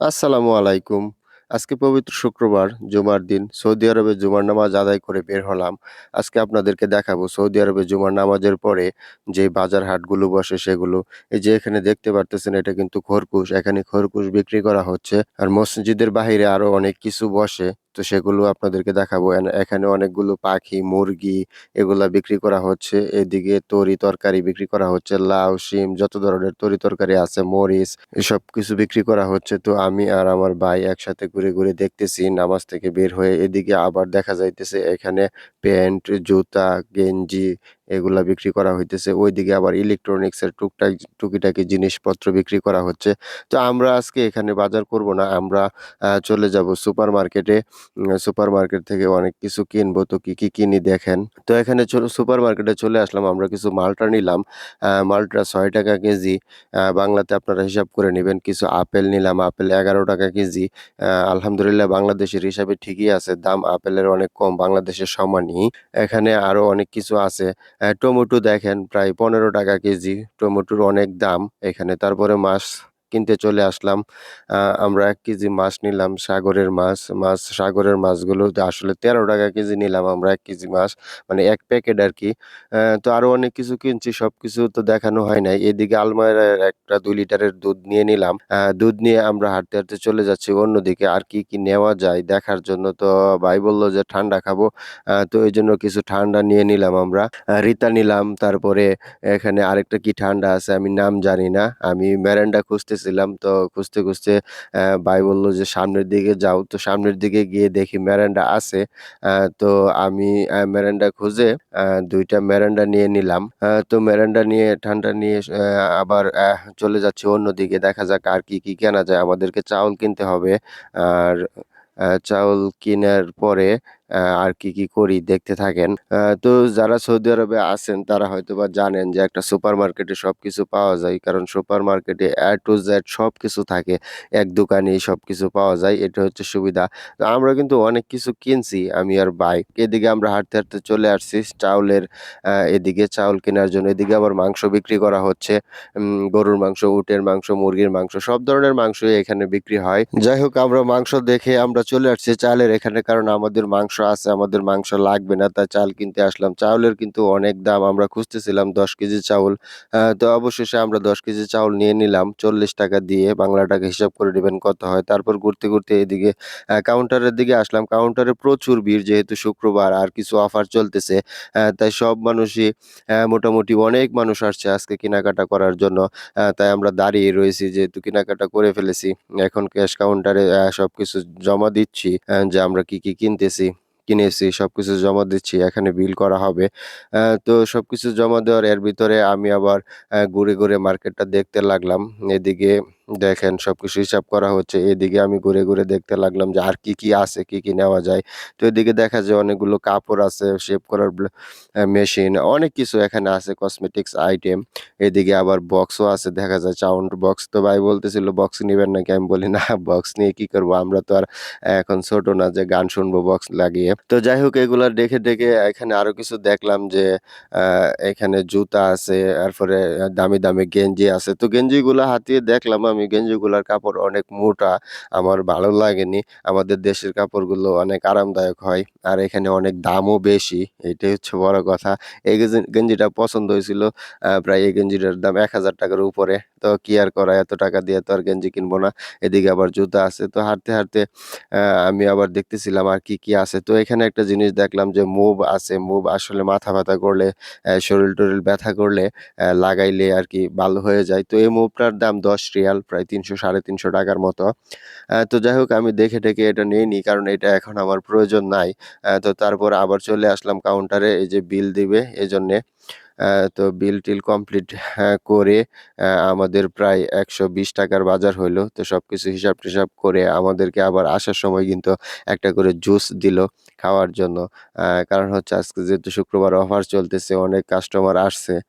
আসসালামু আলাইকুম। আজকে পবিত্র শুক্রবার, জুমার দিন। সৌদি আরবে জুমার নামাজ আদায় করে বের হলাম। আজকে আপনাদেরকে দেখাবো সৌদি আরবে জুমার নামাজের পরে যে বাজার হাটগুলো বসে সেগুলো। এই যে এখানে দেখতে পারতেছেন এটা কিন্তু খরকুশ। এখানে খরকুশ বিক্রি করা হচ্ছে। আর মসজিদের বাহিরে আরও অনেক কিছু বসে। তো সেগুলো আপনাদেরকে দেখাবো। এখানে অনেকগুলো পাখি, মুরগি এগুলা বিক্রি করা হচ্ছে। এদিকে তরি-তরকারি বিক্রি করা হচ্ছে। লাউ, শিম যত ধরনের তরি-তরকারি আছে, মরিচ এসব কিছু বিক্রি করা হচ্ছে। তো আমি আর আমার ভাই একসাথে ঘুরে, ঘুরে দেখতেছি নামাজ থেকে বের হয়ে। এদিকে আবার দেখা যাইতেছে এখানে প্যান্ট, জুতা, গেঞ্জি এগুলা বিক্রি করা হইতেছে। ওইদিকে আবার ইলেকট্রনিক্স এর টুকটাক টুকিটাকি জিনিসপত্র বিক্রি করা হচ্ছে। তো আমরা আজকে এখানে বাজার করব না। আমরা চলে যাব সুপার মার্কেটে সুপার মার্কেট থেকে অনেক কিছু কিনবো। তো কি, কি কিনি দেখেন। তো এখানে সুপার মার্কেটে চলে আসলাম। আমরা কিছু মালটা নিলাম। মালটা ছয় টাকা কেজি। বাংলাতে আপনারা হিসাব করে নিবেন। কিছু আপেল নিলাম। Apple ৳১১ KG. আ আলহামদুলিল্লাহ বাংলাদেশের হিসাবে ঠিকই আছে। দাম আপেলের অনেক কম। বাংলাদেশের সমানই। এখানে আরও অনেক কিছু আছে। টমেটো দেখেন প্রায় ৳১৫ কেজি। টমেটোর অনেক দাম এখানে। তারপরে মাছ কিনতে চলে আসলাম। আমরা এক কেজি মাছ নিলাম, সাগরের মাছ। মাছ সাগরের মাছগুলো আসলে ৳১৩ কেজি নিলাম আমরা এক কেজি মাছ। মানে এক প্যাকেট আর কি তো আরও অনেক কিছু কিনছি। সবকিছু তো দেখানো হয় নাই। এদিকে আলমারার একটা ২ লিটারের দুধ নিয়ে নিলাম। দুধ নিয়ে আমরা হাঁটতে, হাঁটতে চলে যাচ্ছি অন্যদিকে। আর কি, কি নেওয়া যায় দেখার জন্য। তো ভাই বলল যে ঠান্ডা খাব। তো জন্য কিছু ঠান্ডা নিয়ে নিলাম আমরা। রিতা নিলাম। তারপরে এখানে আরেকটা কি ঠান্ডা আছে আমি নাম জানি না। আমি মেরান্ডা খুঁজতেছিলাম। তো খুঁজতে, খুঁজতে ভাই বলল যে সামনের দিকে যাও। তো সামনের দিকে গিয়ে দেখি মেরান্ডা আছে। তো আমি মেরান্ডা খুঁজে দুইটা ২ মেরান্ডা নিয়ে নিলাম। তো মেরান্ডা নিয়ে ঠান্ডা নিয়ে আবার চলে যাচ্ছি অন্যদিকে। দেখা যাক আর কি, কি কেনা যায়। আমাদেরকে চাউল কিনতে হবে। আর চাউল কেনার পরে আর কি, কি করি দেখতে থাকেন। তো যারা সৌদি আরবে আছেন তারা হয়তো বা জানেন যে একটা সুপারমার্কেটে সবকিছু পাওয়া যায়। কারণ সুপারমার্কেটে A to Z সবকিছু থাকে। এক দোকানেই সবকিছু পাওয়া যায়। এটা হচ্ছে সুবিধা। আমরা কিন্তু অনেক কিছু কিনছি আমি আর ভাই। এদিকে আমরা হাঁটতে, হাঁটতে চলে আসছি চাউলের এদিকে চাউল কেনার জন্য। এদিকে আবার মাংস বিক্রি করা হচ্ছে। গরুর মাংস, উটের মাংস, মুরগির মাংস সব ধরনের মাংসই এখানে বিক্রি হয়। যাই হোক আমরা মাংস দেখে আমরা চলে আসছি চালের এখানে কারণ আমাদের মাংস আছে, আমাদের মাংস লাগবে না। তাই চাল কিনতে আসলাম। চাউলের কিন্তু অনেক দাম। আমরা খুঁজতেছিলাম ১০ কেজি চাউল। তো অবশেষে আমরা ১০ কেজি চাউল নিয়ে নিলাম ৳৪০ দিয়ে। বাংলা টাকা হিসাব করে নিবেন কত হয়। তারপর ঘুরতে, ঘুরতে এদিকে কাউন্টারের দিকে আসলাম। কাউন্টারে প্রচুর ভিড় যেহেতু শুক্রবার আর কিছু অফার চলতেছে। তাই সব মানুষই মোটামুটি অনেক মানুষ আসছে আজকে কেনাকাটা করার জন্য। তাই আমরা দাঁড়িয়ে রয়েছি যেহেতু কেনাকাটা করে ফেলেছি। এখন ক্যাশ কাউন্টারে অ্যা সবকিছু জমা দিচ্ছি যে আমরা কি, কি কিনতেছি কিনেছি সবকিছু জমা দিচ্ছি। এখানে বিল করা হবে। তো সব কিছু জমা দেওয়ার এর ভিতরে আমি আবার ঘুরে, ঘুরে মার্কেটটা দেখতে লাগলাম। এদিকে দেখেন সব কিছু হিসাব করা হচ্ছে। এদিকে আমি ঘুরে, ঘুরে দেখতে লাগলাম যে আর কি, কি আছে, কি, কি নেওয়া যায়। তো এদিকে দেখা যায় অনেকগুলো কাপড় আছে, শেভ করার মেশিন অনেক কিছু এখানে আছে কসমেটিক্স আইটেম। এদিকে আবার বক্সও আছে দেখা যায় সাউন্ড বক্স। তো ভাই বলতেছিল বক্স নিবেন নাকি? আমি বলি না বক্স নিয়ে কি করব? আমরা তো আর এখন ছোট না যে গান শুনব বক্স লাগিয়ে। তো যাই হোক এগুলা দেখে, দেখে এখানে আরও কিছু দেখলাম যে এখানে জুতা আছে, তারপরে দামি, দামি গেঞ্জি আছে। তো গেঞ্জিগুলো হাতিয়ে দেখলাম আমি গেঞ্জিগুলার কাপড় অনেক মোটা। আমার ভালো লাগেনি। আমাদের দেশের কাপড়গুলো অনেক আরামদায়ক হয়। আর এখানে অনেক দামও বেশি। এটাই হচ্ছে বড় কথা। এই গেঞ্জিটা পছন্দ হয়েছিল। প্রায় এই গেঞ্জিটার দাম এক হাজার টাকার উপরে। তো কি আর করা এত টাকা দিয়ে তো আর গেঞ্জি কিনবো না। এদিকে আবার জুতা আছে। তো হাঁটতে, হাঁটতে আমি আবার দেখতেছিলাম আর কি, কি আছে। তো এখানে একটা জিনিস দেখলাম যে মুভ আছে। মুভ আসলে মাথা ব্যথা করলে, শরীর-টরিল ব্যথা করলে লাগাইলে আরকি ভালো হয়ে যায়। তো এই মুভটার দাম ১০ রিয়াল প্রায় তিনশো, সাড়ে তিনশো টাকার মতো। তো যাই হোক, আমি দেখে টেখে এটা নিয়ে নিই, কারণ এটা এখন আমার প্রয়োজন নাই। তো তারপর আবার চলে আসলাম কাউন্টারে এই যে বিল দিবে এজন্যে। তো বিল-টিল কমপ্লিট হ্যাঁ করে আমাদের প্রায় একশো বিশ টাকার বাজার হইল। তো সব কিছু হিসাব-টিসাব করে আমাদেরকে আবার আসার সময় কিন্তু একটা করে জুস দিল খাওয়ার জন্য। কারণ হচ্ছে আজকে যেহেতু শুক্রবার অফার চলতেছে, অনেক কাস্টমার আসছে।